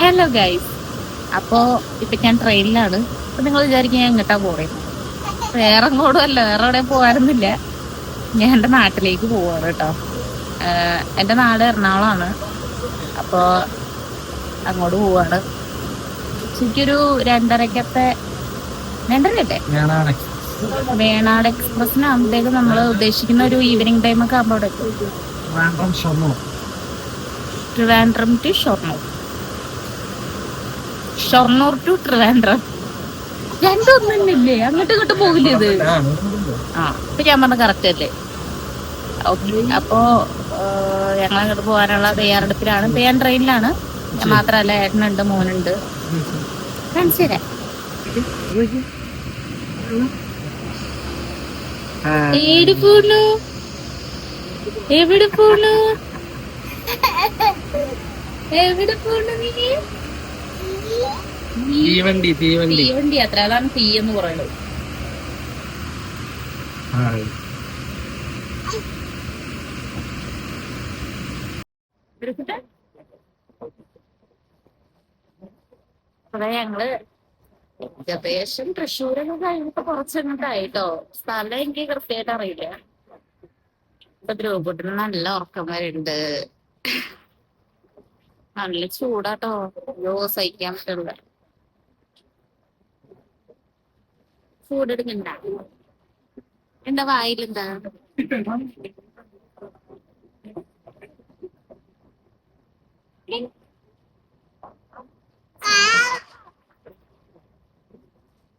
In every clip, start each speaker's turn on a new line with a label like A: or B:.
A: Hello guys അപ്പോ ഇപ്പൊ ഞാൻ ട്രെയിനിലാണ് അപ്പൊ നിങ്ങൾ വിചാരിക്കും ഞാൻ എങ്ങോട്ടാ പോണേ. വേറെ അങ്ങോട്ടും അല്ല വേറെ എവിടെ പോകാനൊന്നുമില്ല. ഞാൻ എന്റെ നാട്ടിലേക്ക് പോവാണ് കേട്ടോ. എന്റെ നാട് എറണാകുളമാണ്. അപ്പോ അങ്ങോട്ട് പോവാണ്. ഉച്ചയ്ക്കൊരു രണ്ടരക്കത്തെ രണ്ടരയല്ലേ? വേണാട്. എക്സ്പ്രസ്സിനാകുമ്പോഴത്തേക്ക് നമ്മൾ ഉദ്ദേശിക്കുന്ന ഒരു ഈവനിങ് ടൈം ഒക്കെ ആകുമ്പോൾ അവിടെ
B: ട്രിവാൻഡ്രം
A: ടു ഷൊർണൂർ. ഷൊർണൂർ ടു ട്രിവാൻഡ്രം. രണ്ടൊന്നില്ലേ? അങ്ങോട്ടും ഇങ്ങോട്ട് പോകില്ലേ ഇത്?
B: ആ,
A: ഇപ്പൊ ഞാൻ പറഞ്ഞ കറക്റ്റ് അല്ലേ? അപ്പോ ഞങ്ങൾ അങ്ങോട്ട് പോകാനുള്ള തയ്യാറെടുപ്പിലാണ്. ഇപ്പൊ ഞാൻ ട്രെയിനിലാണ്. മാത്രല്ല ഏട്ടനുണ്ട് മോനുണ്ട്. കാണിച്ചു തരാം
B: ആ,
A: ഏടി പോണു എവിടെ പോണു എവിടെ പോണു നീ?
B: തീവണ്ടി തീവണ്ടി.
A: തീവണ്ടി അത്ര അതാണ് തീ എന്ന് പറയുന്നത്. അതെ ഞങ്ങൾ ഏകദേശം തൃശ്ശൂരൊക്കെ കഴിഞ്ഞിട്ട് കുറച്ചങ്ങോട്ടായിട്ടോ സ്ഥലം എനിക്ക് കൃത്യമായിട്ട് അറിയില്ല. ഇപ്പൊ ധ്രുവപുട്ടിന് നല്ല ഉറക്കം വരുന്നുണ്ട് നല്ല ചൂടാട്ടോ. അയ്യോ സഹിക്കാൻ പറ്റുള്ള ചൂടെടുക്കണ്ട. എന്താ വായിലെന്താ?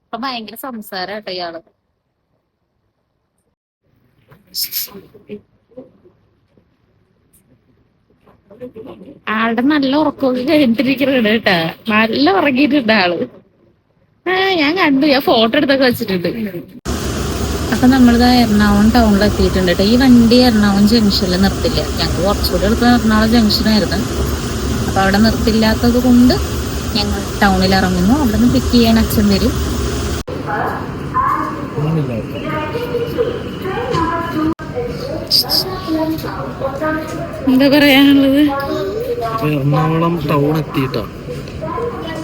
A: അപ്പൊ ഭയങ്കര സംസാരട്ടോ ഇയാൾ. ആളുടെ നല്ല ഉറക്കമൊക്കെ കഴിഞ്ഞിട്ടിരിക്കുന്നുണ്ട് കേട്ടാ. നല്ല ഉറങ്ങിയിട്ടുണ്ട് ആൾ. ആ ഞാൻ കണ്ടു. ഞാൻ ഫോട്ടോ എടുത്തൊക്കെ വെച്ചിട്ടുണ്ട്. അപ്പൊ നമ്മളിതാ എറണാകുളം ടൗണിൽ എത്തിയിട്ടുണ്ട് കേട്ടോ ഈ വണ്ടി എറണാകുളം ജംഗ്ഷനിൽ നിർത്തില്ല. ഞങ്ങൾക്ക് കുറച്ചുകൂടി എടുത്ത എറണാകുളം ജംഗ്ഷനായിരുന്നു അപ്പൊ അവിടെ നിർത്തില്ലാത്തത് കൊണ്ട് ഞങ്ങൾ ടൗണിൽ ഇറങ്ങുന്നു. അവിടെ നിന്ന് പിക്ക് ചെയ്യാൻ അച്ഛൻ വരും.
B: ഒന്നുമില്ല.
A: എന്താ പറയാനുള്ളത്?
B: അപ്പൊ എറണാകുളം ടൗൺ എത്തിയിട്ടാ.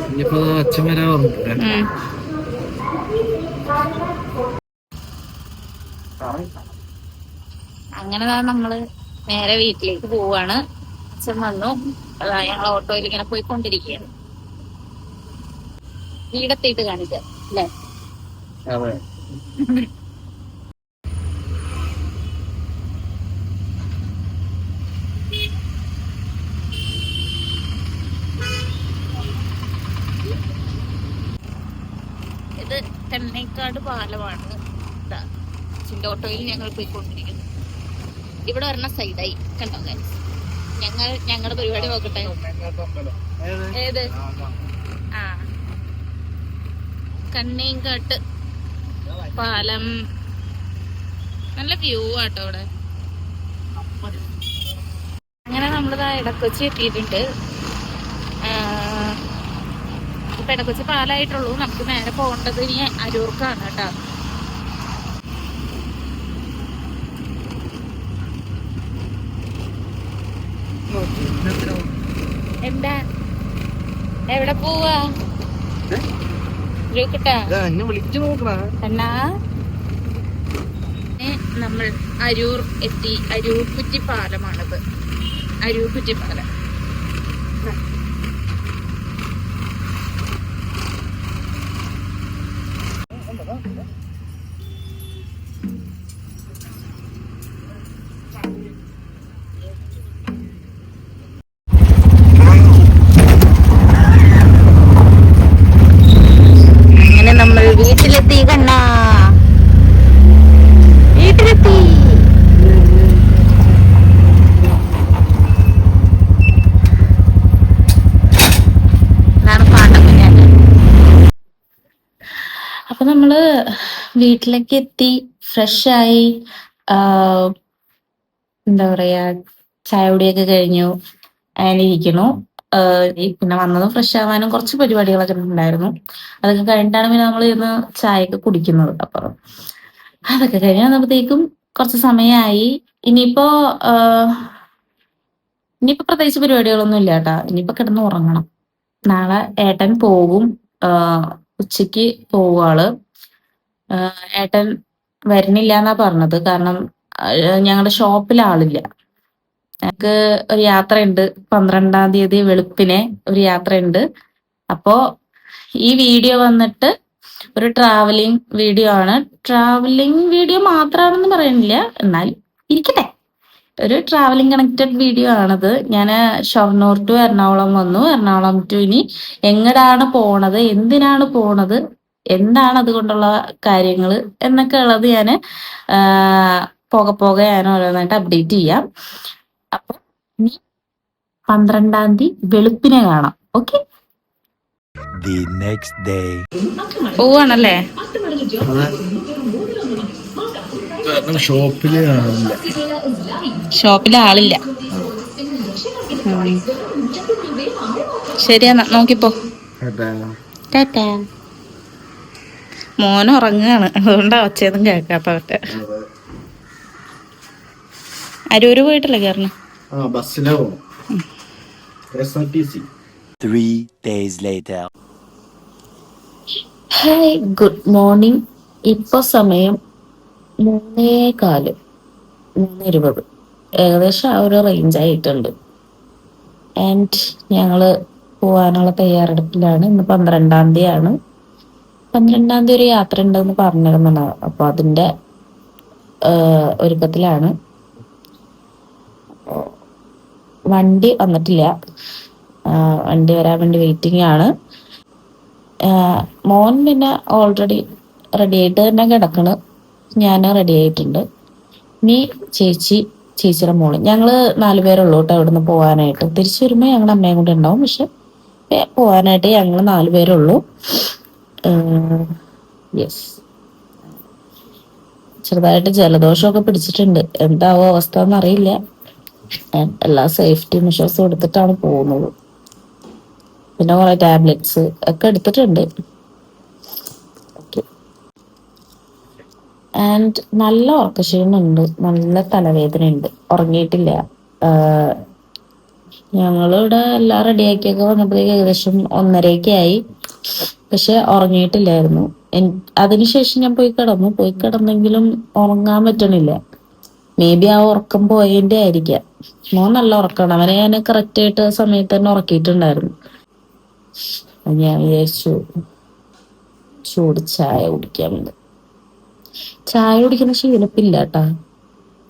B: ഇനിയിപ്പോ അച്ഛൻ വരാൻ പറഞ്ഞില്ലേ
A: ഉം. അങ്ങനെ നമ്മൾ നേരെ വീട്ടിലേക്ക് പോവാണ്. അച്ഛൻ വന്നു. അതാ ഞങ്ങൾ ഓട്ടോയിൽ ഇങ്ങനെ പോയിക്കൊണ്ടിരിക്കുകയാണ്. വീടെത്തിയിട്ട് കാണിക്കാം അല്ലേ? തെന്നേക്കാട് പാലമാണ് ഓട്ടോയിൽ ഞങ്ങൾ പോയിക്കൊണ്ടിരിക്കുന്നു. ഇവിടെ ഒരെണ്ണം സൈഡായി കണ്ടോ ഗൈസ് ഞങ്ങൾ ഞങ്ങളുടെ പരിപാടി നോക്കട്ടെ. ഏത്? ആ. കണ്ണേങ്കാട്ട് പാലം. നല്ല വ്യൂ ആട്ടോ അവിടെ. അങ്ങനെ നമ്മളിതാ ഇടക്കൊച്ചി എത്തിയിട്ടുണ്ട് ആ, ഇപ്പൊ ഇടക്കൊച്ചി പാലായിട്ടുള്ളൂ. നമുക്ക് നേരെ പോകേണ്ടത് ഇനി അരൂർക്കാണ് കേട്ടോ. എന്താ? എവിടെ പോവാ?
B: എന്നെ
A: നമ്മൾ അരൂർ എത്തി. അരൂർ കുറ്റിപ്പാലമാണത് അരൂർ കുറ്റി നമ്മൾ വീട്ടിലേക്ക് എത്തി ഫ്രഷ് ആയി എന്താ പറയാ ചായ കുടിയൊക്കെ കഴിഞ്ഞു അങ്ങനെ ഇരിക്കണു പിന്നെ വന്നതും ഫ്രഷ് ആവാനും കുറച്ച് പരിപാടികളൊക്കെ ഉണ്ടായിരുന്നു. അതൊക്കെ കഴിഞ്ഞിട്ടാണ് പിന്നെ നമ്മൾ ഇന്ന് ചായയൊക്കെ കുടിക്കുന്നത്. അപ്പൊ അതൊക്കെ കഴിഞ്ഞ് വന്നപ്പോഴത്തേക്കും കുറച്ച് സമയമായി. ഇനിയിപ്പോ ഇനിയിപ്പോ പ്രത്യേകിച്ച് പരിപാടികളൊന്നും ഇല്ല കേട്ടാ. ഇനിയിപ്പോ കിടന്ന് ഉറങ്ങണം. നാളെ ഏട്ടൻ പോകും. ഉച്ചയ്ക്ക് പോവുകയാൾ ഏട്ടൻ വരുന്നില്ല എന്നാ പറഞ്ഞത്. കാരണം ഞങ്ങളുടെ ഷോപ്പിൽ ആളില്ല. ഞങ്ങക്ക് ഒരു യാത്രയുണ്ട്. പന്ത്രണ്ടാം തീയതി വെളുപ്പിനെ ഒരു യാത്രയുണ്ട്. അപ്പോ ഈ വീഡിയോ വന്നിട്ട് ഒരു ട്രാവലിംഗ് വീഡിയോ ആണ്. ട്രാവലിംഗ് വീഡിയോ മാത്രമാണെന്ന് പറയുന്നില്ല എന്നാൽ ഇരിക്കട്ടെ. ഒരു ട്രാവലിംഗ് കണക്റ്റഡ് വീഡിയോ ആണത്. ഞാൻ ഷൊർണൂർ ടു എറണാകുളം വന്നു. എറണാകുളം ടു ഇനി എങ്ങടാണ് പോണത്? എന്തിനാണ് പോണത്? എന്താണ് അതുകൊണ്ടുള്ള കാര്യങ്ങൾ എന്നൊക്കെ ഉള്ളത് ഞാൻ പോകെ പോകെ ഞാൻ ഓരോന്നായിട്ട് അപ്ഡേറ്റ് ചെയ്യാം. അപ്പൊ ഇനി പന്ത്രണ്ടാം തീയതി വെളുപ്പിനെ കാണാം. Okay
C: The next day.
A: പോവാണല്ലേ?
B: കാരണം ഷോപ്പിൽ കാണില്ല
A: ഷോപ്പിൽ ആളില്ല. ശരിയെന്നാ നോക്കിപ്പോ. ടാറ്റാ. മോൻ ഉറങ്ങാണ്. അതുകൊണ്ടാ ഒച്ചയൊന്നും കേൾക്കാത്തവട്ടെ അരൂര് പോയിട്ടല്ലേ കയറണം. ഹായ് ഗുഡ് മോർണിംഗ് ഇപ്പൊ സമയം മൂന്നേ കാൽ മൂന്ന് ഇരുപത് ഏകദേശം ആ ഒരു റേഞ്ച് ആയിട്ടുണ്ട്. ആൻഡ് ഞങ്ങൾ പോവാനുള്ള തയ്യാറെടുപ്പിലാണ്. ഇന്ന് പന്ത്രണ്ടാം തീയതി ആണ് പന്ത്രണ്ടാം തീയതി ഒരു യാത്ര ഉണ്ടെന്ന് പറഞ്ഞിരുന്നതാണ് അപ്പൊ അതിന്റെ ഒരുക്കത്തിലാണ്. വണ്ടി വന്നിട്ടില്ല. വണ്ടി വരാൻ വേണ്ടി വെയിറ്റിംഗ് ആണ്. മോൻ പിന്നെ ഓൾറെഡി റെഡി ആയിട്ട് തന്നെ കിടക്കണ്. ഞാൻ റെഡി ആയിട്ടുണ്ട്. നീ ചേച്ചി ചേച്ചിയുടെ മോൾ. ഞങ്ങൾ നാലുപേരുള്ളൂ കേട്ടോ ഇവിടുന്ന് പോകാനായിട്ട് തിരിച്ചു വരുമ്പോൾ ഞങ്ങളുടെ അമ്മയും കൂടെ ഉണ്ടാവും. പക്ഷെ പോകാനായിട്ട് ഞങ്ങൾ നാലുപേരുള്ളൂ യെസ് ചെറുതായിട്ട് ജലദോഷമൊക്കെ പിടിച്ചിട്ടുണ്ട്. എന്താവോ അവസ്ഥ എന്നറിയില്ല എല്ലാ സേഫ്റ്റി മെഷേഴ്സും എടുത്തിട്ടാണ് പോകുന്നത്. പിന്നെ കുറെ ടാബ്ലറ്റ്സ് ഒക്കെ എടുത്തിട്ടുണ്ട്. ആൻഡ് നല്ല ഉറക്കക്ഷീണമുണ്ട് നല്ല തലവേദനയുണ്ട്. ഉറങ്ങിയിട്ടില്ല. ആഹ് ഞങ്ങളിവിടെ എല്ലാം റെഡിയാക്കിയൊക്കെ വന്നപ്പോഴേക്ക് ഏകദേശം ഒന്നരയൊക്കെ ആയി പക്ഷെ ഉറങ്ങിയിട്ടില്ലായിരുന്നു. അതിനുശേഷം ഞാൻ പോയി കിടന്നു. പോയി കിടന്നെങ്കിലും ഉറങ്ങാൻ പറ്റണില്ല. മേ ബി ആ ഉറക്കം പോയതിന്റെ ആയിരിക്കാം മോൻ നല്ല ഉറക്കമാണ്. അവനെ ഞാൻ കറക്റ്റ് ആയിട്ട് സമയത്ത് തന്നെ ഉറക്കിയിട്ടുണ്ടായിരുന്നു. ഞാൻ വിചാരിച്ചു ചൂട് ചായ കുടിക്കാമെന്ന്. ചായ കുടിക്കുന്ന ശീലപ്പില്ല കേട്ടാ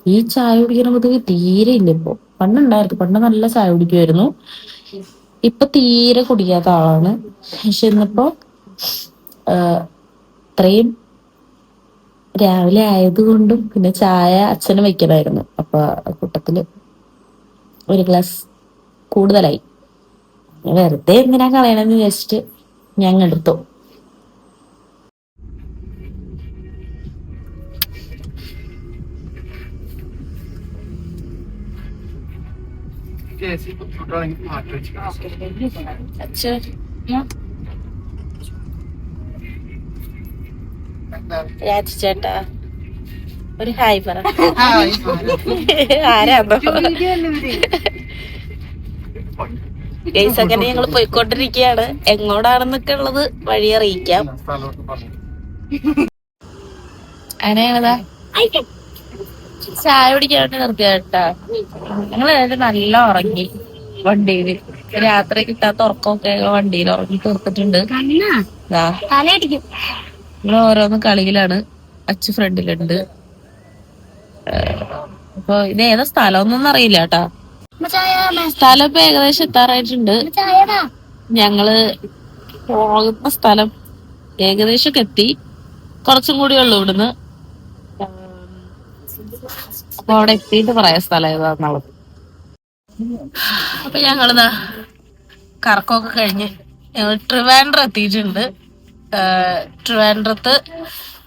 A: ഈ ചായ കുടിക്കുന്ന പതിവ് തീരെ ഇല്ല ഇപ്പൊ. പണ്ടുണ്ടായിരുന്നു. പണ്ട് നല്ല ചായ കുടിക്കുമായിരുന്നു ഇപ്പൊ തീരെ കുടിക്കാത്ത ആളാണ്. പക്ഷെ ഇന്നിപ്പോ ഇത്രയും രാവിലെ ആയതുകൊണ്ടും പിന്നെ ചായ അച്ഛനും വെക്കണമായിരുന്നു. അപ്പൊ കൂട്ടത്തിൽ ഒരു ഗ്ലാസ് കൂടുതലായി. വെറുതെ എന്തിനാ കളയണമെന്ന് വിചാരിച്ചിട്ട് ഞാൻ എടുത്തു. അച്ഛൻ രാജിച്ചേട്ടാ ഒരു ഹായ് പറ. ആരാന്നോ ഗൈസ് അങ്ങനെ ഞങ്ങൾ പോയിക്കൊണ്ടിരിക്കുകയാണ്. എങ്ങോട്ടാണെന്നൊക്കെ ഉള്ളത് വഴി അറിയിക്കാം. അങ്ങനെയാണതാ ചായ കുടിക്കാൻ വേണ്ടി നിർത്തിയ കേട്ടാ ഞങ്ങൾ ഏതായാലും നല്ല ഉറങ്ങി വണ്ടിയിൽ രാത്രി കിട്ടാത്ത ഉറക്കമൊക്കെ വണ്ടിയിൽ ഉറങ്ങി തീർത്തിട്ടുണ്ട്. നമ്മൾ ഓരോന്ന് കളിയിലാണ്. അച്ഛൻ ഫ്രണ്ടിലുണ്ട്. അപ്പൊ ഇത് ഏതാ സ്ഥലം ഒന്നും അറിയില്ല കേട്ടാ സ്ഥലം ഇപ്പൊ ഏകദേശം എത്താറായിട്ടുണ്ട്. ഞങ്ങൾ പോകുന്ന സ്ഥലം ഏകദേശം എത്തി. കുറച്ചും കൂടി ഉള്ളു ഇവിടുന്ന്. അപ്പൊ അവിടെ എത്തിയിട്ട് പറയാം സ്ഥലം ഏതാന്നുള്ളത് അപ്പൊ ഞങ്ങളിതാ കറക്കമൊക്കെ കഴിഞ്ഞ് ഞങ്ങൾ ട്രിവാൻഡ്രം എത്തിയിട്ടുണ്ട്. ട്രിവാൻഡ്രത്ത്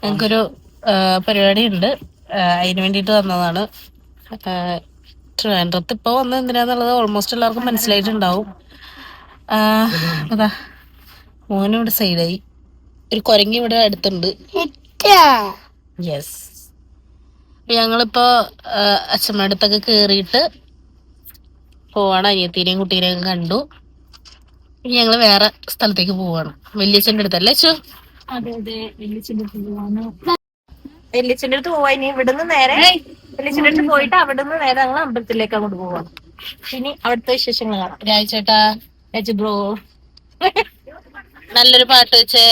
A: ഞങ്ങൾക്കൊരു പരിപാടി ഉണ്ട് അതിന് വേണ്ടിട്ട് വന്നതാണ്. ട്രിവാൻഡ്രത്ത് ഇപ്പൊ വന്നത് എന്തിനാന്നുള്ളത് ഓൾമോസ്റ്റ് എല്ലാവർക്കും മനസ്സിലായിട്ടുണ്ടാവും. അതാ മോനും ഇവിടെ സൈഡായി ഒരു കുരങ്ങി ഇവിടെ അടുത്തുണ്ട്. യെസ് ഞങ്ങളിപ്പോ അച്ഛമ്മ അടുത്തൊക്കെ കേറിയിട്ട് പോവാണ്. അനിയത്തിനെയും കുട്ടീനെയും കണ്ടു.
D: ഇനി ഞങ്ങൾ വേറെ സ്ഥലത്തേക്ക് പോവാണ്. വല്യച്ഛന്റെ അടുത്തല്ലേ അച്ഛൻ
E: അതെ അതെ. വലിയ പോവാണ്.
D: വല്യച്ഛന്റെ അടുത്ത് പോവാ. ഇനി ഇവിടുന്ന് നേരെ വല്യച്ഛന്റെ അടുത്ത് പോയിട്ട് അവിടുന്ന് നേരെ ഞങ്ങൾ അമ്പലത്തിലേക്ക് അങ്ങോട്ട് പോവാണ്. ഇനി അവിടുത്തെ വിശേഷങ്ങൾ കാണാം. രാജേട്ടാ രാജ ബ്രോ. നല്ലൊരു പാട്ട് വെച്ചേ.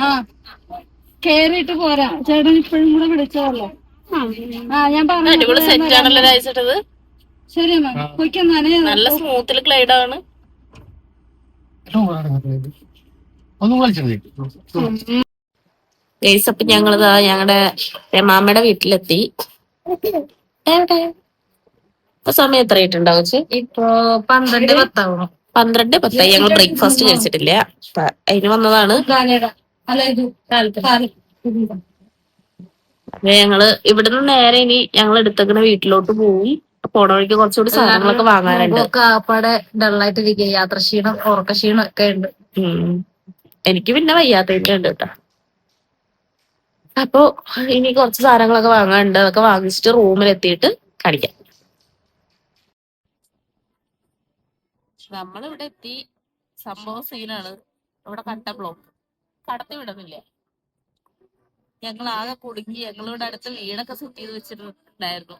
E: ആ. കേറിയിട്ട് പോരാ. ചേട്ടൻ ഇപ്പോഴും കൂടെ വിളിച്ചതല്ലോ? ആ. ഞാൻ
D: അടിപൊളി
E: പറഞ്ഞു
D: സെറ്റ് ആണല്ലോ രാജേട്ടത്
E: ശരി മാം പൊയ്ക്കൊന്നാനേ
D: നല്ല സ്മൂത്തിൽ ക്ലൈഡ് ആണ്. ഗൈസ് അപ്പൊ ഞങ്ങളിതാ ഞങ്ങളുടെ രമാമ്മയുടെ വീട്ടിലെത്തി. എവിടെ? ഇപ്പൊ സമയം എത്ര ആയിട്ടുണ്ടാവും?
E: ഇപ്പൊ പന്ത്രണ്ട് പത്താവണം
D: പന്ത്രണ്ട് പത്തായി. ഞങ്ങൾ ബ്രേക്ക്ഫാസ്റ്റ് കഴിച്ചിട്ടില്ല. അപ്പൊ അതിന് വന്നതാണ്. ഞങ്ങൾ ഇവിടുന്ന് നേരെ ഇനി ഞങ്ങൾ എടുത്തേക്കുന്ന വീട്ടിലോട്ട് പോയി പോണ വഴിക്ക് കുറച്ചുകൂടി സാധനങ്ങളൊക്കെ വാങ്ങാനുണ്ട്.
E: കാപ്പാടെ ഡള്ളായിട്ട് ഇരിക്കുക. യാത്ര ക്ഷീണം ഉറക്ക ക്ഷീണം ഒക്കെ ഉണ്ട്.
D: എനിക്ക് പിന്നെ വയ്യാത്തതിന്റെ ഉണ്ട് കേട്ടോ. അപ്പൊ ഇനി കുറച്ച് സാധനങ്ങളൊക്കെ വാങ്ങാനുണ്ട്. അതൊക്കെ വാങ്ങിച്ചിട്ട് റൂമിലെത്തിയിട്ട് കാണിക്കാം. നമ്മളിവിടെ എത്തി. സംഭവം സീനാണ് ഇവിടെ കട്ട ബ്ലോക്ക് കടത്തി വിടുന്നില്ല? ഞങ്ങൾ ആകെ കുടുങ്ങി. ഞങ്ങളിവിടെ അടുത്ത് വീടൊക്കെ സെറ്റ് ചെയ്ത് വെച്ചിട്ടുണ്ടായിരുന്നു.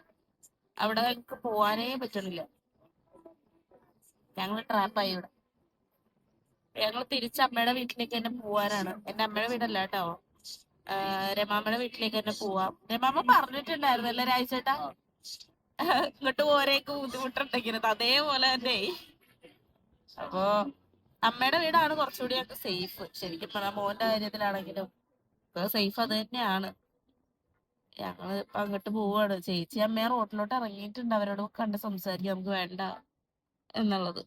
D: അവിടെ ഞങ്ങൾക്ക് പോവാനേ പറ്റണില്ല. ഞങ്ങൾ ട്രാപ്പായി ഇവിടെ. ഞങ്ങൾ തിരിച്ച് അമ്മയുടെ വീട്ടിലേക്ക് തന്നെ പോവാനാണ്. എന്റെ അമ്മയുടെ വീടല്ല കേട്ടോ. രമാമ്മയുടെ വീട്ടിലേക്ക് തന്നെ പോവാം. രമാമ്മ പറഞ്ഞിട്ടുണ്ടായിരുന്നു അല്ലേ രാജേട്ടാ ഇങ്ങോട്ട് പോരേക്ക് ബുദ്ധിമുട്ടുണ്ടെങ്കിൽ അതേപോലെ തന്നെ അപ്പോ അമ്മയുടെ വീടാണ് കുറച്ചുകൂടി ഞങ്ങൾക്ക് സേഫ് ശരിക്കും പറഞ്ഞാൽ മോന്റെ കാര്യത്തിലാണെങ്കിലും സേഫ് അത് തന്നെയാണ്. ഞങ്ങൾ ഇപ്പൊ അങ്ങോട്ട് പോവാണ്. ചേച്ചി അമ്മയെ റോട്ടിലോട്ട് ഇറങ്ങിയിട്ടുണ്ട്. അവരോട് കണ്ട് സംസാരിക്കാം. നമുക്ക് വേണ്ട എന്നുള്ളത്.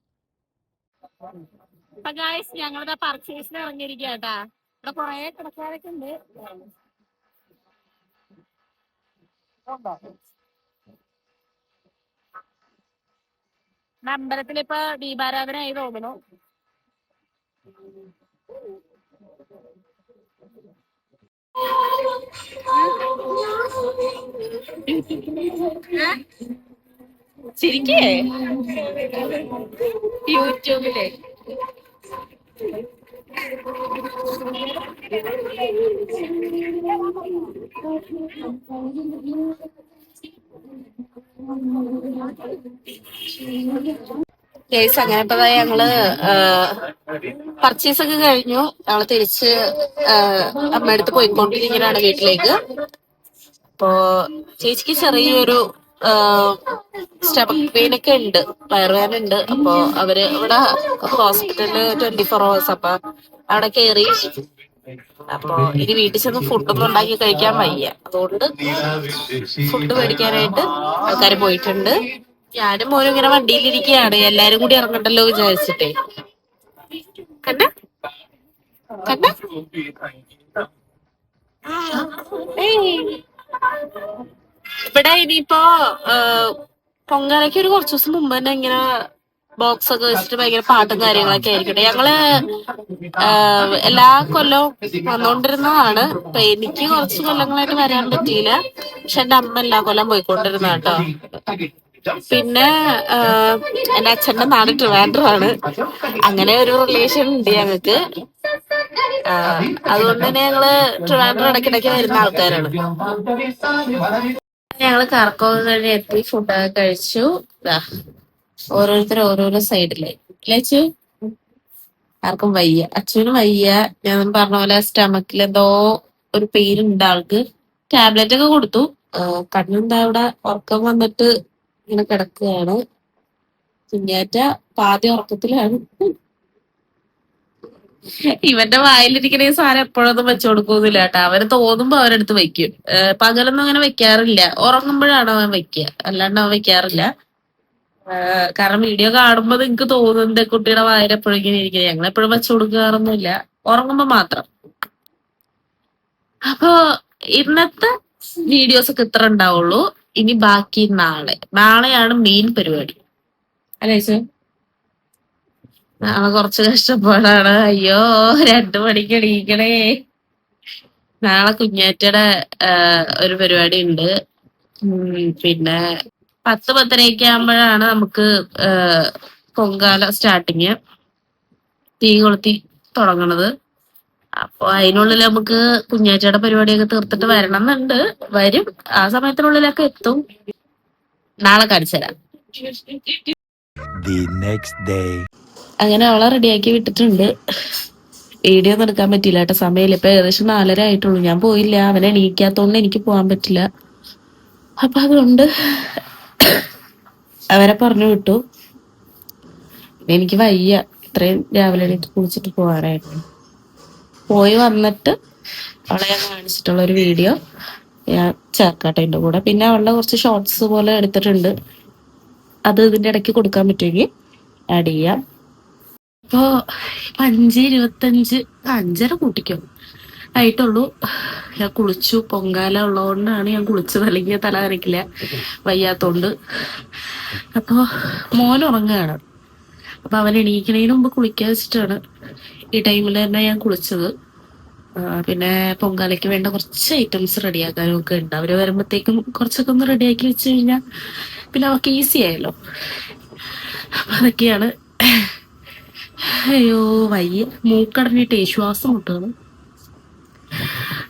D: അപ്പൊ അമ്പലത്തിൽ ഇപ്പൊ ദീപാരാധന ആയി തോന്നുന്നു. ചിരിക്കേ? യൂട്യൂബിലെ. കേസ് അങ്ങനെ ഇപ്പൊ ഞങ്ങൾ പർച്ചേസ് ഒക്കെ കഴിഞ്ഞു. ഞങ്ങൾ തിരിച്ച് അമ്മ എടുത്ത് പോയിക്കൊണ്ടിരിക്കുന്നതാണ് വീട്ടിലേക്ക്. അപ്പോ ചേച്ചിക്ക് ചെറിയൊരു സ്റ്റമക് പെയിൻ ഒക്കെ ഉണ്ട് വയറുവേദന ഉണ്ട്. അപ്പൊ അവർ ഇവിടെ ഹോസ്പിറ്റലിൽ ട്വന്റി ഫോർ അവേഴ്സ്. അപ്പൊ അവിടെ കയറി അപ്പൊ ഇനി വീട്ടിൽ ചെന്ന് ഫുഡൊന്നും ഉണ്ടാക്കി കഴിക്കാൻ വയ്യ. അതുകൊണ്ട് ഫുഡ് മേടിക്കാനായിട്ട് ആൾക്കാർ പോയിട്ടുണ്ട്. ഞാനും മോനും ഇങ്ങനെ വണ്ടിയിലിരിക്കുകയാണ് എല്ലാരും കൂടി ഇറങ്ങണ്ടല്ലോ വിചാരിച്ചിട്ടേ. കണ്ട? കണ്ട. ഇവിടെ ഇനിയിപ്പോ പൊങ്കാലയ്ക്ക് ഒരു കുറച്ചു ദിവസം മുമ്പ് തന്നെ ഇങ്ങനെ ബോക്സ് ഒക്കെ വെച്ചിട്ട് ഭയങ്കര പാട്ടും കാര്യങ്ങളൊക്കെ ആയിരിക്കട്ടെ. ഞങ്ങൾ എല്ലാ കൊല്ലവും വന്നോണ്ടിരുന്നതാണ്. ഇപ്പൊ എനിക്ക് കുറച്ച് കൊല്ലങ്ങളായിട്ട് വരാൻ പറ്റിയില്ല. പക്ഷെ എന്റെ അമ്മ എല്ലാ കൊല്ലം പോയിക്കൊണ്ടിരുന്ന കേട്ടോ. പിന്നെ എന്റെ അച്ഛന്റെ നാട് ട്രിവാൻഡ്രാണ് അങ്ങനെ ഒരു റിലേഷൻ ഉണ്ട് ഞങ്ങക്ക് ആ, അതുകൊണ്ട് തന്നെ ഞങ്ങൾ ട്രിവാൻഡ്രം ഇടയ്ക്കിടയ്ക്ക് വരുന്ന ആൾക്കാരാണ്. ഞങ്ങൾ കറക്കമൊക്കെ കഴിഞ്ഞ് എത്തി ഫുഡൊക്കെ കഴിച്ചു. ഓരോരുത്തർ ഓരോരോ സൈഡിലായി ലച്ചു ആർക്കും വയ്യ. അച്ഛനും വയ്യ. ഞാൻ പറഞ്ഞ പോലെ സ്റ്റമക്കിൽ എന്തോ ഒരു പെയിൻ ഉണ്ട് ആൾക്ക്. ടാബ്ലറ്റ് ഒക്കെ കൊടുത്തു. കണ്ണെന്താ ഇവിടെ ഉറക്കം വന്നിട്ട് ഇങ്ങനെ കിടക്കുകയാണ്. കുഞ്ഞാറ്റ പാതി ഉറക്കത്തിലാണ്. ഇവന്റെ വായിലിരിക്കുന്ന ഈ സാധനം എപ്പോഴൊന്നും വെച്ചു കൊടുക്കുന്നില്ല കേട്ടോ. അവർ തോന്നുമ്പോ അവരെടുത്ത് വെക്കും. പകലൊന്നും അങ്ങനെ വെക്കാറില്ല. ഉറങ്ങുമ്പോഴാണ് അവൻ വെക്കുക. അല്ലാണ്ട് അവൻ വെക്കാറില്ല. കാരണം വീഡിയോ കാണുമ്പോ നിങ്ങക്ക് തോന്നുന്നുണ്ട് കുട്ടിയുടെ വായിൽ എപ്പോഴും ഇങ്ങനെ ഇരിക്കുന്നത് ഞങ്ങൾ എപ്പോഴും വെച്ചു കൊടുക്കാറൊന്നുമില്ല. ഉറങ്ങുമ്പോ മാത്രം. അപ്പൊ ഇന്നത്തെ വീഡിയോസ് ഒക്കെ ഇത്ര ഉണ്ടാവുള്ളൂ. ഇനി ബാക്കി നാളെ. നാളെയാണ് മെയിൻ പരിപാടി. അല്ലേ ചേച്ചി നാളെ കുറച്ച് കഷ്ടപ്പാടാണ്. അയ്യോ രണ്ടു മണിക്ക് എണീക്കണേ. നാളെ കുഞ്ഞാറ്റയുടെ ഒരു പരിപാടി ഉണ്ട്. പിന്നെ പത്ത് പത്തരയൊക്കെ ആകുമ്പോഴാണ് നമുക്ക് പൊങ്കാല സ്റ്റാർട്ടിങ് തീ കൊളുത്തി തുടങ്ങണത്. അപ്പൊ അതിനുള്ളിൽ നമുക്ക് കുഞ്ഞാച്ചയുടെ പരിപാടിയൊക്കെ തീർത്തിട്ട് വരണം എന്നുണ്ട് വരും. ആ സമയത്തിനുള്ളിലൊക്കെ എത്തും. നാളെ
C: കാണിച്ചുതരാം
D: അങ്ങനെ അവളെ റെഡിയാക്കി വിട്ടിട്ടുണ്ട്. വീഡിയോ ഒന്നും എടുക്കാൻ പറ്റില്ല കേട്ടോ. സമയമില്ല. ഇപ്പൊ ഏകദേശം നാലര ആയിട്ടുള്ളൂ. ഞാൻ പോയില്ല. അവനെ എണീക്കാത്തോണ്ട് എനിക്ക് പോകാൻ പറ്റില്ല. അപ്പൊ അതുകൊണ്ട് അവരെ പറഞ്ഞു വിട്ടു. എനിക്ക് വയ്യ. ഇത്രയും രാവിലെ എണീറ്റ് കുളിച്ചിട്ട് പോകാനായിട്ട്. പോയി വന്നിട്ട് അവളെ ഞാൻ കാണിച്ചിട്ടുള്ള ഒരു വീഡിയോ ഞാൻ ചേർക്കാട്ടെ എന്റെ കൂടെ. പിന്നെ അവളുടെ കുറച്ച് ഷോർട്സ് പോലെ എടുത്തിട്ടുണ്ട്. അത് ഇതിന്റെ ഇടയ്ക്ക് കൊടുക്കാൻ പറ്റുമെങ്കിൽ ആഡ് ചെയ്യാം. ഇപ്പോ അഞ്ച് ഇരുപത്തഞ്ച് അഞ്ചര കൂട്ടിക്കോ. ആയിട്ടുള്ളൂ. ഞാൻ കുളിച്ചു. പൊങ്കാല ഉള്ളതുകൊണ്ടാണ് ഞാൻ കുളിച്ചത്. അല്ലെങ്കിൽ തല നനയ്ക്കില്ല വയ്യാത്തോണ്ട്. അപ്പോ മോൻ ഉറങ്ങുകയാണ്. അപ്പൊ അവൻ എണീക്കണേനു മുമ്പ് കുളിക്കാൻ വെച്ചിട്ടാണ് ഈ ടൈമിൽ തന്നെ ഞാൻ കുളിച്ചത്. പിന്നെ പൊങ്കാലയ്ക്ക് വേണ്ട കുറച്ച് ഐറ്റംസ് റെഡിയാക്കാനും ഒക്കെ ഉണ്ട്. അവർ വരുമ്പോഴത്തേക്കും കുറച്ചൊക്കെ ഒന്ന് റെഡിയാക്കി വെച്ച് കഴിഞ്ഞാൽ പിന്നെ അവർക്ക് ഈസി ആയല്ലോ. അപ്പൊ അതൊക്കെയാണ്. അയ്യോ വയ്യ. മൂക്കടഞ്ഞിട്ട് ശ്വാസം മുട്ടുന്നു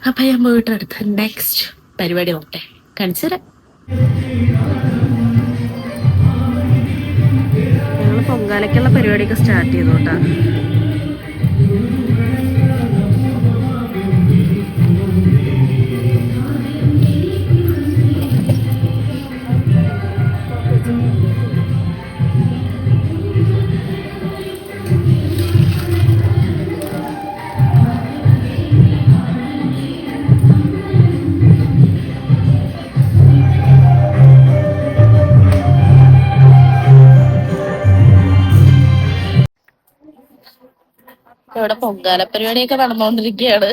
D: അപ്പൊ ഞാൻ പോയിട്ട് അടുത്ത നെക്സ്റ്റ് പരിപാടി നോക്കട്ടെ. കാണിച്ചു തരാം. പൊങ്കാലയ്ക്കുള്ള പരിപാടിയൊക്കെ സ്റ്റാർട്ട് ചെയ്തു കേട്ടാ. ഇവിടെ പൊങ്കാല പരിപാടിയൊക്കെ നടന്നുകൊണ്ടിരിക്കുകയാണ്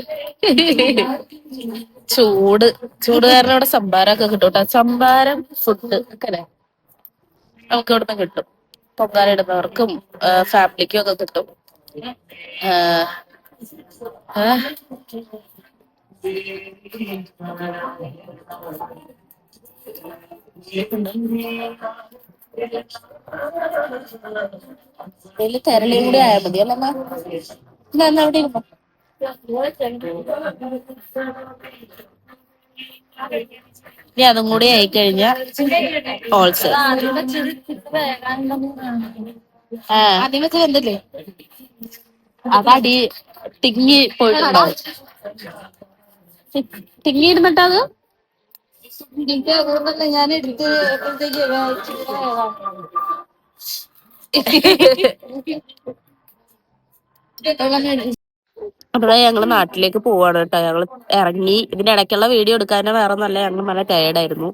D: ചൂട് ചൂട് കാരണം ഇവിടെ സംഭാരമൊക്കെ കിട്ടും കേട്ടോ. സംഭാരം ഫുഡ് ഒക്കെ നമുക്ക് നിന്ന് കിട്ടും. പൊങ്കാല ഇടുന്നവർക്കും ഫാമിലിക്കും ഒക്കെ കിട്ടും. തെരളിയും കൂടി ആയാൽ മതി അല്ലേ എന്നാ അവിടെ ഇനി അതും കൂടി ആയി കഴിഞ്ഞ ഹോൾസ് വെച്ചത് എന്തല്ലേ? അതടി തിങ്ങി പോയിട്ടുണ്ടാവും തി- തിങ്ങി ഇരുന്നിട്ടത്
E: ഞാൻ എടുത്ത്
D: അവിടെ ഞങ്ങൾ നാട്ടിലേക്ക് പോവാണ് കേട്ടോ. ഞങ്ങൾ ഇറങ്ങി. ഇതിന്റെ ഇടയ്ക്കുള്ള വീഡിയോ എടുക്കാൻ വേറെ നല്ല ഞങ്ങൾ നല്ല ടയേർഡായിരുന്നു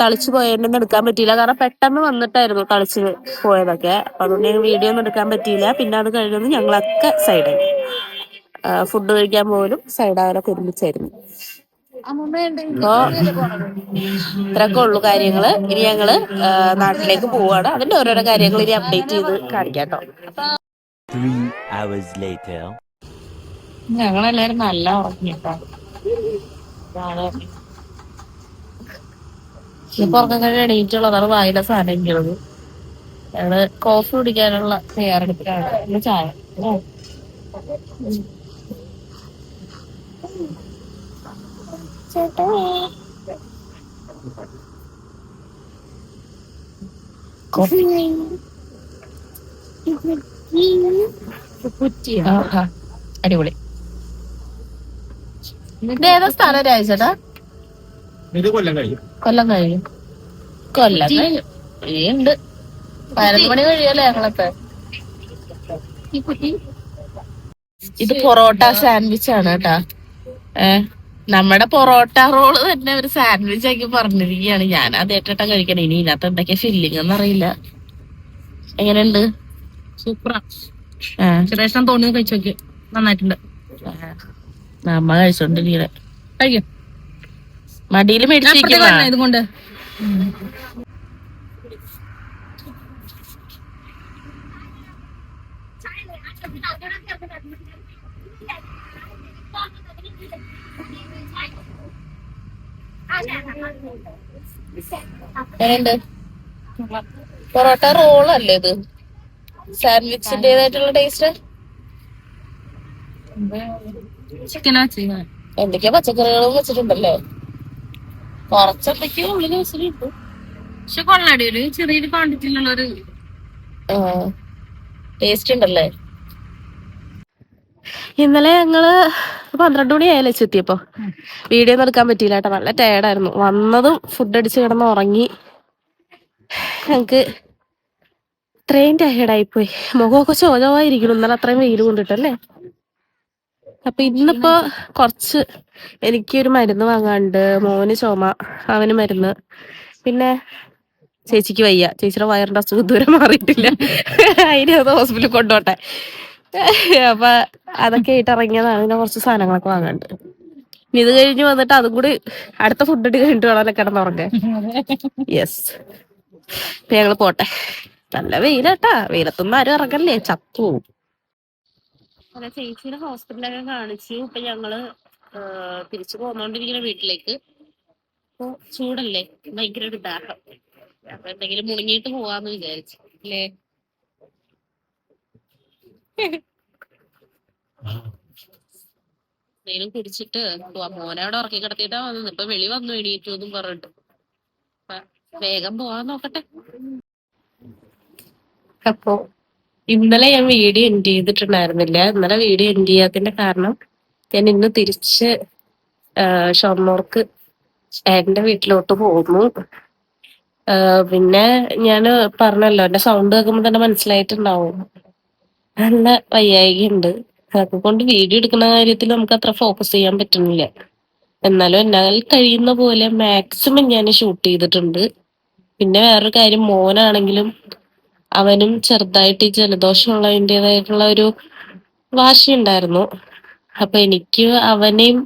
D: തളിച്ചു പോയതിനൊന്നും എടുക്കാൻ പറ്റിയില്ല. കാരണം പെട്ടെന്ന് വന്നിട്ടായിരുന്നു തളിച്ച് പോയതൊക്കെ. അപ്പൊ അതുകൊണ്ട് ഞങ്ങൾ വീഡിയോ ഒന്നും എടുക്കാൻ പറ്റിയില്ല. പിന്നെ അത് കഴിഞ്ഞൊന്നും ഞങ്ങളൊക്കെ സൈഡായി ഫുഡ് കഴിക്കാൻ പോലും സൈഡാകാനൊക്കെ ഒരുമിച്ചായിരുന്നു. അപ്പോ ഇത്രയൊക്കെ ഉള്ളു കാര്യങ്ങൾ. ഇനി ഞങ്ങൾ നാട്ടിലേക്ക് പോവാണ്. അതിന്റെ ഓരോരോ കാര്യങ്ങൾ ഇനി അപ്ഡേറ്റ് ചെയ്ത് കാണിക്കാം കേട്ടോ.
C: Three hours later.
D: ഞങ്ങളെല്ലാരും നല്ല ഉറങ്ങിട്ടോ. ഇപ്പൊ ഉറക്കം കഴിഞ്ഞ എണീറ്റുള്ളതാണ് വായിലെ സാധനം ഇരിക്കുന്നത്. ഞങ്ങൾ കോഫി കുടിക്കാനുള്ള തയ്യാറെടുപ്പിലാണ്. ചായ? ചേട്ടാ കോഫി. അടിപൊളി. ഇത് ഏതാ സ്ഥലം രാജേട്ടാ?
B: ഇത് കൊല്ലം കഴിയും
D: കൊല്ലം കഴിയും കൊല്ലം കഴിയും ഇനിയുണ്ട് പതിനൊന്ന് മണി കഴിയല്ലേ ഞങ്ങളൊക്കെ? ഇത് പൊറോട്ട സാൻഡ്വിച്ച് ആണ് കേട്ടാ. ഏ നമ്മുടെ പൊറോട്ട റോൾ തന്നെ ഒരു സാൻഡ്വിച്ച് ആക്കി പറഞ്ഞിരിക്കുകയാണ്. ഞാൻ അത് ആദ്യമായിട്ടാ കഴിക്കണം. ഇനി ഇതിനകത്ത് എന്തൊക്കെയാ ഫില്ലിംഗ് എന്നറിയില്ല. എങ്ങനെയുണ്ട്?
E: സൂപ്പറാ ചെറിയ തോന്നി കഴിച്ചു നോക്കി നന്നായിട്ടുണ്ട്.
D: നമ്മ
E: കഴിക്കും.
D: മേടിച്ചിരിക്കുന്ന
E: ഇതുകൊണ്ട്.
A: പൊറോട്ട റോളല്ലേ ഇത്? സാൻഡ്വിച്ചിന്റേതായിട്ടുള്ള ടേസ്റ്റ്?
E: ചിക്കൻ വെച്ചിരുന്നു
A: എന്തൊക്കെയാ പച്ചക്കറികളും വെച്ചിട്ടുണ്ടല്ലേ? കുറച്ചെന്തൊക്കെയോ ഉള്ളിൽ വെച്ചിട്ടുണ്ട്.
E: പക്ഷെ കൊള്ളാടി ഒരു ചെറിയൊരു ക്വാണ്ടിറ്റിയിലുള്ളൊരു
A: ടേസ്റ്റ് ഉണ്ടല്ലേ?
D: ഇന്നലെ ഞങ്ങൾ പന്ത്രണ്ട് മണി ആയാലും ചെത്തിയപ്പോ വീഡിയോ ഒന്നും എടുക്കാൻ പറ്റിയില്ല കേട്ടോ. നല്ല ടയർഡായിരുന്നു വന്നതും ഫുഡ് അടിച്ച് കിടന്ന് ഉറങ്ങി. ഞങ്ങക്ക് ഇത്രയും ടയർഡായി പോയി മുഖമൊക്കെ ചോദമായിരിക്കണം ഇന്നലെ അത്രയും വെയിൽ കൊണ്ടിട്ടല്ലേ? അപ്പൊ ഇന്നിപ്പോ കുറച്ച് എനിക്കൊരു മരുന്ന് വാങ്ങാണ്ട് മോന് ചുമ അവന് മരുന്ന്. പിന്നെ ചേച്ചിക്ക് വയ്യ. ചേച്ചിയുടെ വയറിന്റെ അസുഖം ദൂരം മാറിയിട്ടില്ല. അതിന് അത് ഹോസ്പിറ്റലിൽ കൊണ്ടോട്ടെ. അപ്പൊ അതൊക്കെ ആയിട്ട് ഇറങ്ങിയതാണ്. പിന്നെ കുറച്ച് സാധനങ്ങളൊക്കെ വാങ്ങാണ്ട് ഇനി ഇത് കഴിഞ്ഞ് വന്നിട്ട് അതും കൂടി അടുത്ത ഫുഡ് കഴിഞ്ഞിട്ട് വേണമല്ലോ കിടന്നുറങ്ങാൻ. യെസ് ഞങ്ങൾ പോട്ടെ. നല്ല വെയിലാട്ടാ. വെയിലത്തൊന്നും ആരും ഇറങ്ങല്ലേ. ചത്തു അല്ല ചേച്ചിയുടെ ഹോസ്പിറ്റലൊക്കെ കാണിച്ചു. ഇപ്പൊ ഞങ്ങൾ തിരിച്ചു പോന്നോണ്ടിരിക്കുന്ന വീട്ടിലേക്ക്. ഇപ്പൊ ചൂടല്ലേ? ഭയങ്കര ഒരു ദാഹം. അപ്പൊ എന്തെങ്കിലും മുണങ്ങിയിട്ട് പോവാന്ന് വിചാരിച്ചു. അല്ലേ? എന്തെങ്കിലും കുടിച്ചിട്ട് പോവാ. അവിടെ ഉറക്കി കിടത്തിയിട്ടാ വന്നത്. ഇപ്പൊ വെളി വന്നു എണീറ്റു എന്നും പറഞ്ഞിട്ട്. വേഗം പോവാൻ നോക്കട്ടെ. അപ്പോ ഇന്നലെ ഞാൻ വീഡിയോ എൻഡ് ചെയ്തിട്ടുണ്ടായിരുന്നില്ല. ഇന്നലെ വീഡിയോ എൻഡ് ചെയ്യാത്തതിന്റെ കാരണം ഞാൻ ഇന്ന് തിരിച്ച് ഷൊർണൂർക്ക് ചേട്ടന്റെ വീട്ടിലോട്ട് പോകുന്നു. പിന്നെ ഞാൻ പറഞ്ഞല്ലോ എന്റെ സൗണ്ട് കേൾക്കുമ്പോൾ തന്നെ മനസ്സിലായിട്ടുണ്ടാവും. നല്ല വയ്യായികയുണ്ട് അതുകൊണ്ട് വീഡിയോ എടുക്കുന്ന കാര്യത്തിൽ നമുക്ക് അത്ര ഫോക്കസ് ചെയ്യാൻ പറ്റുന്നില്ല. എന്നാലും എന്നാൽ കഴിയുന്ന പോലെ മാക്സിമം ഞാൻ ഷൂട്ട് ചെയ്തിട്ടുണ്ട്. പിന്നെ വേറൊരു കാര്യം മോനാണെങ്കിലും അവനും ചെറുതായിട്ട് ഈ ജലദോഷമുള്ളതിന്റെതായിട്ടുള്ള ഒരു വാശി ഉണ്ടായിരുന്നു അപ്പൊ എനിക്ക് അവനെയും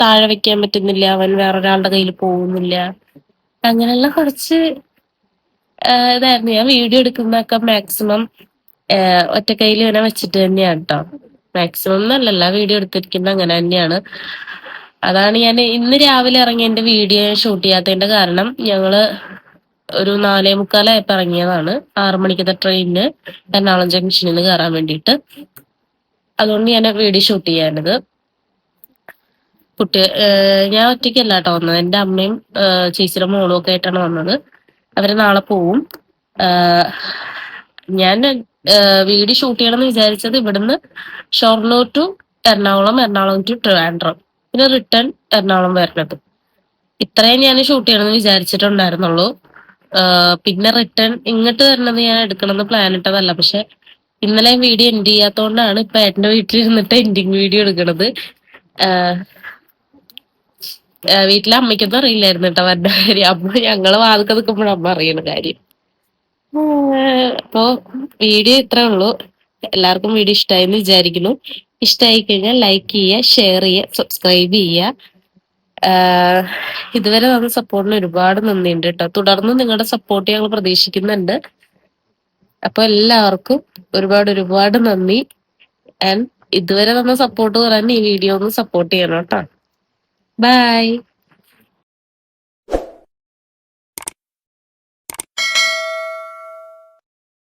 D: താഴെ വെക്കാൻ പറ്റുന്നില്ല അവൻ വേറൊരാളുടെ കയ്യിൽ പോകുന്നില്ല. അങ്ങനെയുള്ള കുറച്ച് ഇതായിരുന്നു. ഞാൻ വീഡിയോ എടുക്കുന്നതൊക്കെ മാക്സിമം ഒറ്റ കയ്യിൽ ഇവനെ വെച്ചിട്ട് തന്നെയാണ് കേട്ടോ മാക്സിമം എന്നല്ലല്ല വീഡിയോ എടുത്തിരിക്കുന്നത് അങ്ങനെ തന്നെയാണ്. അതാണ് ഞാൻ ഇന്ന് രാവിലെ ഇറങ്ങിയ എന്റെ വീഡിയോ ഷൂട്ട് ചെയ്യാത്തതിന്റെ കാരണം. ഞങ്ങൾ ഒരു നാലേ മുക്കാലായപ്പോ ഇറങ്ങിയതാണ്. ആറു മണിക്കത്തെ ട്രെയിനിന് എറണാകുളം ജംഗ്ഷനിൽ നിന്ന് കയറാൻ വേണ്ടിയിട്ട്. അതുകൊണ്ട് ഞാൻ വീഡിയോ ഷൂട്ട് ചെയ്യാനത് കുട്ടി ഞാൻ ഒറ്റയ്ക്കല്ല കേട്ടോ വന്നത്. എന്റെ അമ്മയും ചേച്ചിയുടെ മോളും ഒക്കെ ആയിട്ടാണ് വന്നത്. അവർ നാളെ പോവും. ഞാൻ വീഡിയോ ഷൂട്ട് ചെയ്യണം എന്ന് വിചാരിച്ചത് ഇവിടുന്ന് ഷൊർണൂർ ടു എറണാകുളം എറണാകുളം ടു ട്രിവാൻഡ്രം. പിന്നെ റിട്ടേൺ എറണാകുളം വരണത്. ഇത്രയും ഞാൻ ഷൂട്ട് ചെയ്യണമെന്ന് വിചാരിച്ചിട്ടുണ്ടായിരുന്നുള്ളൂ. പിന്നെ റിട്ടേൺ ഇങ്ങോട്ട് വരണത് ഞാൻ എടുക്കണമെന്ന് പ്ലാൻ ഇട്ടതല്ല. പക്ഷെ ഇന്നലെ വീഡിയോ എൻഡ് ചെയ്യാത്തോണ്ടാണ് ഇപ്പൊ ഏട്ടന്റെ വീട്ടിലിരുന്നിട്ട് എൻഡിങ് വീഡിയോ എടുക്കണത്. വീട്ടിലെ അമ്മയ്ക്കൊന്നും അറിയില്ലായിരുന്നു കേട്ടോ വന്ന കാര്യം. അമ്മ ഞങ്ങൾ വാതൊക്കെ നിൽക്കുമ്പോഴും അമ്മ അറിയണ കാര്യം. അപ്പോ വീഡിയോ ഇത്രേ ഉള്ളൂ. എല്ലാവർക്കും വീഡിയോ ഇഷ്ടമായി എന്ന് വിചാരിക്കുന്നു. ഇഷ്ടമായി കഴിഞ്ഞാൽ ലൈക്ക് ചെയ്യുക ഷെയർ ചെയ്യുക സബ്സ്ക്രൈബ് ചെയ്യുക. ഇതുവരെ തന്ന സപ്പോർട്ടിന് ഒരുപാട് നന്ദിയുണ്ട് കേട്ടോ. തുടർന്ന് നിങ്ങളുടെ സപ്പോർട്ട് ഞങ്ങൾ പ്രതീക്ഷിക്കുന്നുണ്ട്. അപ്പൊ എല്ലാവർക്കും ഒരുപാട് ഒരുപാട് നന്ദി. ആൻഡ് ഇതുവരെ നമ്മൾ സപ്പോർട്ട് പറയാൻ ഈ വീഡിയോ ഒന്ന് സപ്പോർട്ട് ചെയ്യണം കേട്ടോ. ബൈ